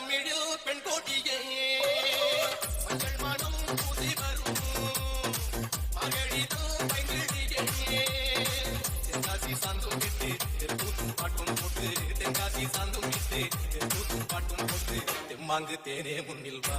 தமிழில் பெண் கோட்டியே. மஞ்சள் மனம் புதி வரும். மகளிரும் பைங்கிழியே தென்காசி சாந்தும் விட்டு தெருக்கூத்தும் பாட்டும் போட்டு தென்காசி சாந்தும் விட்டு தெருக்கூத்தும் பாட்டும் போட்டு தெம்மாங்கு தேனே முன்னில் வா.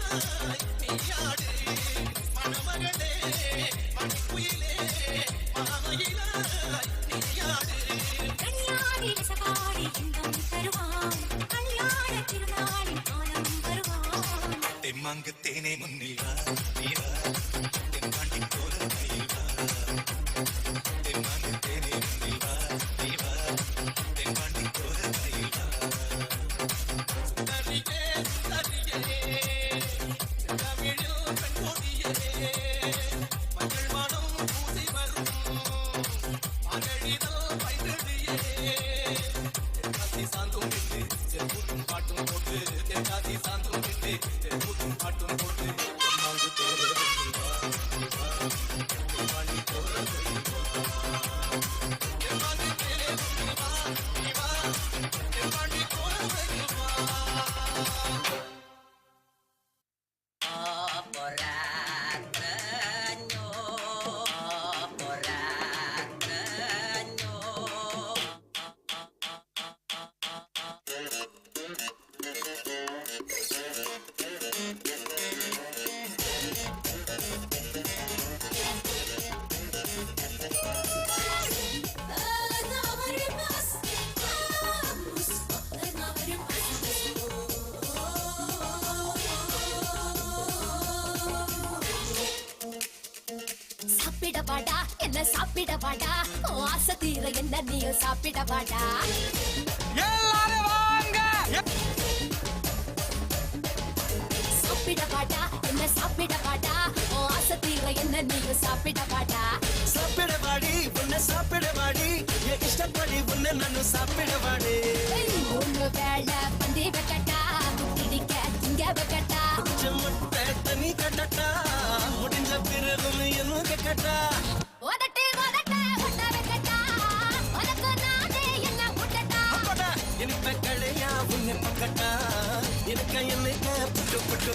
சாப்பிட வாடா என்ன சாப்பிட வாடா உன் ஆசை தீர என்ன நீயும் சாப்பிட வாடா எல்லாரும் வாங்க. சாப்பிட வாடா என்ன சாப்பிட வாடா உன் ஆசை தீர என்ன நீயும் சாப்பிட வாடா சாப்பிடவாடி உன்னை சாப்பிடவாடி. என் இஷ்டப்படி உன்னை நானும் சாப்பிடவாடி. மூணு வேளை பந்தி வைக்கட்டா. குட்டிடிக்க திங்க வைக்கட்டா. முட்டை தண்ணி கட்டட்டா. புட்டு புட்டு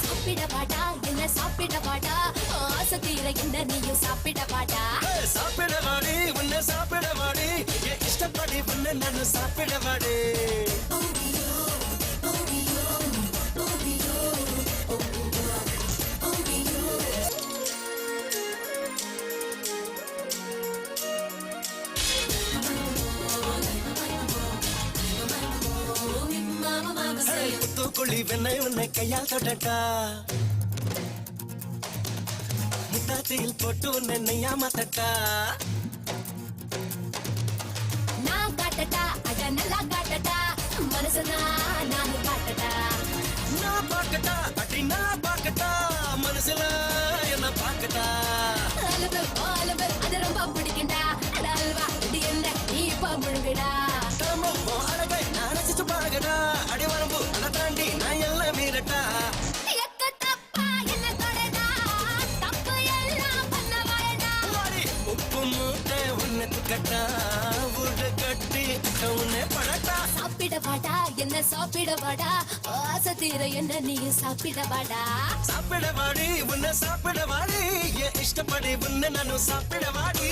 சாப்பிட வாடா என்ன சாப்பிட வாடா உன் ஆசை தீர என்ன நீயும் சாப்பிட வாடா ஏய், சாப்பிடவாடி உன்னை சாப்பிடவாடி என் இஷ்டப்படி உன்னை நானும் சாப்பிடவாடி தூக்குழி வெண்ணை உன்னை கையால் தொடட்டா முட்டாத்தியில் போட்டு உன்னை நெய்யா மாத்தட்டா நான் காட்டட்டா அட நல்லா காட்டட்டா. மனசுனா நானும் காட்டட்டா. நான் பார்க்கட்டா அடி நான் பார்க்கட்டா. மனசுல வாடா என்ன சாப்பிட வாடா? ஆசை தீர என்ன நீ சாப்பிட வாடா? சாப்பிட வாடி உன்னை சாப்பிட வாடி. என் இஷ்டப்படி உன்னை நானும் சாப்பிட வாடி.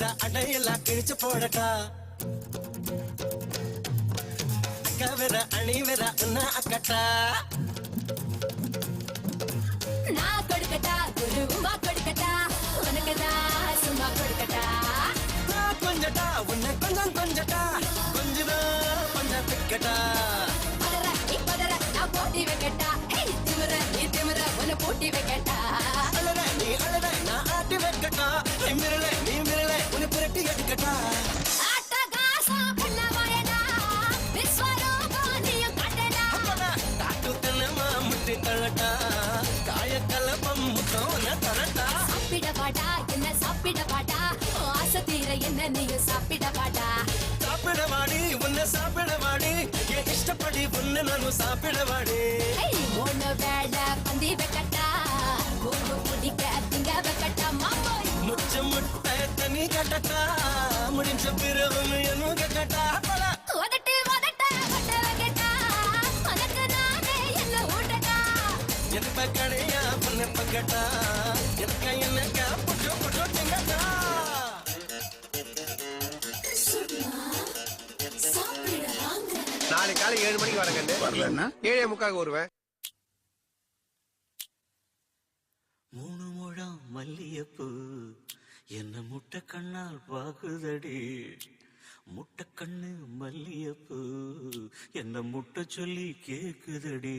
சுக்கனுர அடையெல்லாம் கிழிச்சு போடட்டா? அக்கா வேற அணி வேற உன்ன அக்கட்டா? நான் கொடுக்கட்டா குருவா கொடுக்கட்டா? உனக்குதான் சும்மா கொடுக்கட்டா? நான் கொஞ்சட்டா உன்னை கொஞ்சம் கொஞ்சட்டா? கொஞ்சதான் கொஞ்சம் பிக்கட்டா? பதற நீ பதற நான் போட்டி வைக்கட்டா. ஏய் திமிர நீ திமிர உன்னை போட்டி வைக்கட்டா. அழற நீ அழற சாப்பிட வாடி ஏய் மூணு வேளை பந்தி வைக்கட்டா கூடு பிடிக்க திங்க வைக்கட்டா முச்ச முட்டை தண்ணி கட்டட்டா முடிஞ்ச பிறகு என்ன கட்டட்டா அப்படா உதட்டு உதட்ட வட்ட வைக்கட்டா உனக்கு நானே என்ன ஊட்டட்டா எந்த கடையா பொண்ணு பக்கட்டா எனக்கு என்னக்கா காலை ஏழு மணிக்கு வரேன் வரலன்னா ஏழே முக்காக வருவேன். மூணு முழம் மல்லியப்பூ என்ன முட்டை கண்ணால் பாக்குதடி முட்டை கண்ணு மல்லியப்பூ என்ன முட்டை சொல்லி கேக்குதடி.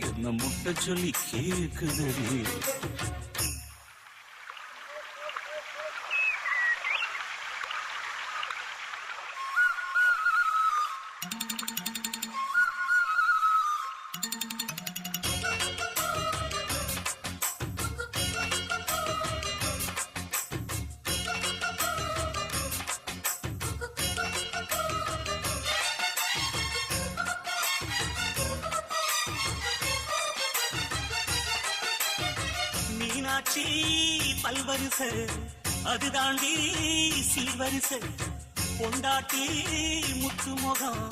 என்ன முட்டை சொல்லி கேக்குதடி. மீனாட்சி பல்வரிச. அது தாண்டி சீர்வரிச. பொண்டாட்டி முத்து முகம்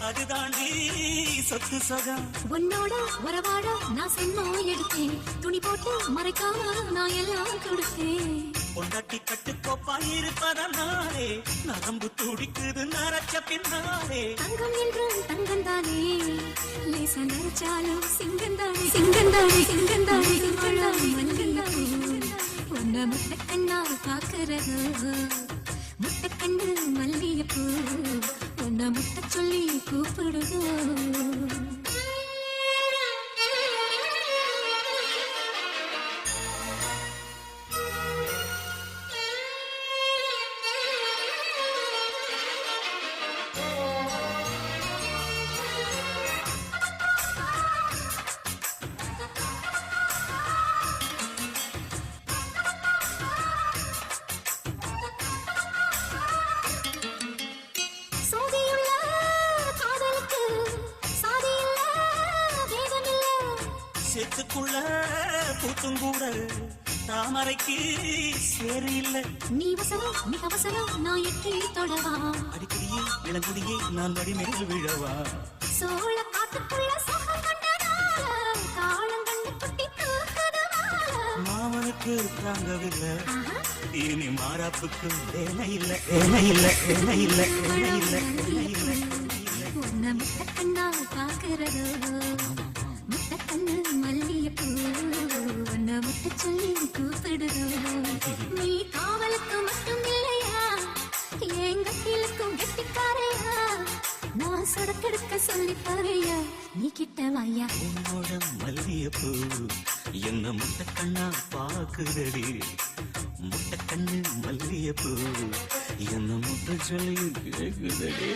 அது தாண்டி சொத்து சொகம் உன்னோட உறவாட நான் சென்மம் எடுத்தேன். துணி போட்டு மறைக்காம நான் எல்லாம் கொடுத்தேன். பொண்டாட்டி கட்டுக்கோப்பா இருப்பதனாலே நரம்பு துடிக்குது நரச்ச பின்னாலே. தங்கம் என்றும் தங்கம் தானே. லேசா நினைச்சாலும் சிங்கம் தானே. சிங்கம் தானே சிங்கம் தானே. சிங்கம் தானே மன்கம் தானே. முட்டை கண்ணால் பாக்குறது சேத்துக்குள்ள பூத்தும் கூட தாமரைக்கு சேரு இல்ல நீ வசரம் மிக அவசரம் நான் எட்டி தொடவா. அடிக்கடியே இளங்குடியே நான் வடிமேல் விழவா. சோழ காட்டுக்குள்ள மாமனுக்கு தாங்கவில்லை. இனி மாறாப்புக்கு வேலை இல்ல வேலை இல்ல வேலை இல்ல வேலை இல்ல வேலை இல்ல. கண்ணால் பாக்குறதோ உன்னை சொல்லி கூப்பிடுறோம் நீ காவலுக்கு மட்டும் இல்லையா? என் கட்டிலுக்கும் கெட்டிக்காரையா? நான் சொடக்கெடுக்க சொல்லி தரையா நீ கிட்ட வாயா? உன்னோட மல்லியப்பூ என்ன முட்டை கண்ணா பாக்குதடி? முட்டை கண்ணு மல்லியப்பூ என்ன முட்டை சொல்லி கேக்குதடி?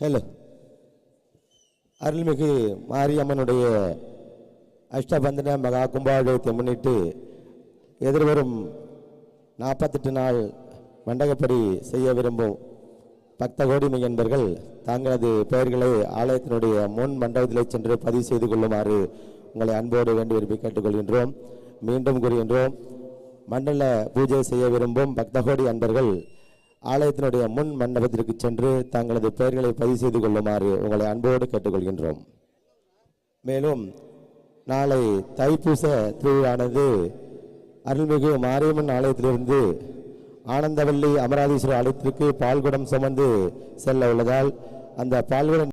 ஹலோ. அருள்மிகு மாரியம்மனுடைய அஷ்டபந்தன மகா கும்பாபிஷேகத்தை முன்னிட்டு எதிர்வரும் நாற்பத்தெட்டு நாள் மண்டகப்படி செய்ய விரும்பும் பக்த கோடிமை என்பர்கள் தங்களது பெயர்களை ஆலயத்தினுடைய முன் மண்டபத்திலே சென்று பதிவு செய்து கொள்ளுமாறு உங்களை அன்போடு வேண்டி விரும்பி கேட்டுக்கொள்கின்றோம். மீண்டும் கூறுகின்றோம். மண்டல பூஜை செய்ய விரும்பும் பக்தகோடி அன்பர்கள் ஆலயத்தினுடைய முன் மண்டபத்திற்கு சென்று தங்களது பெயர்களை பதிவு செய்து கொள்ளுமாறு உங்களை அன்போடு கேட்டுக்கொள்கின்றோம். மேலும் நாளை தைப்பூச திருவிழானது அருள்மிகு மாரியம்மன் ஆலயத்திலிருந்து ஆனந்தவல்லி அமராதீஸ்வரர் ஆலயத்திற்கு பால்குடம் சுமந்து செல்ல உள்ளதால் அந்த பால்குடம்